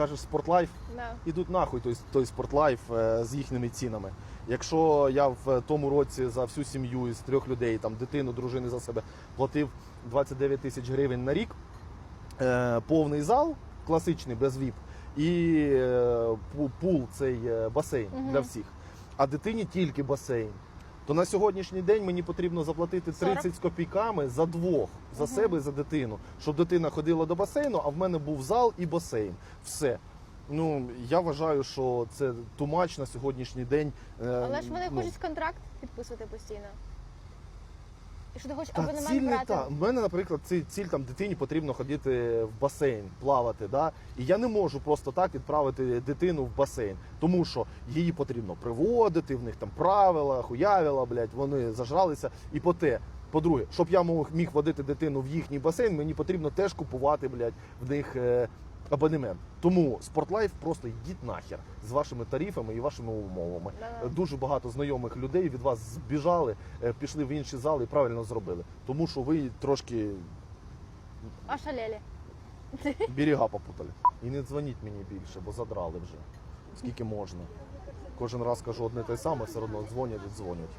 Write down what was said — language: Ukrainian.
кажеш спортлайф, Да. ідуть нахуй той, той спортлайф е, з їхніми цінами. Якщо я в тому році за всю сім'ю із трьох людей, там дитину, дружини за себе платив 29 тисяч гривень на рік, е, повний зал, класичний, без віп, і е, пу- пул цей е, басейн Мгм. для всіх, а дитині тільки басейн. То на сьогоднішній день мені потрібно заплатити 30 з копійками за двох, за себе і за дитину, щоб дитина ходила до басейну, а в мене був зал і басейн. Все. Ну я вважаю, що це тумач на сьогоднішній день. е, Але ж вони ну, хочуть контракт підписувати постійно. Що ти хочеш Та абонемент ціль не брати? та. У мене, наприклад, ціль, ціль там дитині потрібно ходити в басейн, плавати. Да? І я не можу просто так відправити дитину в басейн, тому що її потрібно приводити, в них там правила, хуявила, блядь, вони зажралися. І по те. По-друге, щоб я мог міг водити дитину в їхній басейн, мені потрібно теж купувати, блядь, в них е, абонемент. Тому спортлайф просто йдіть нахер з вашими тарифами і вашими умовами. Да-да. Дуже багато знайомих людей від вас збіжали, е, пішли в інші зали і правильно зробили. Тому що ви трошки Ошалели. берега попутали. І не дзвоніть мені більше, бо задрали вже. Скільки можна. Кожен раз кажу одне те саме, все одно дзвонять і дзвонять.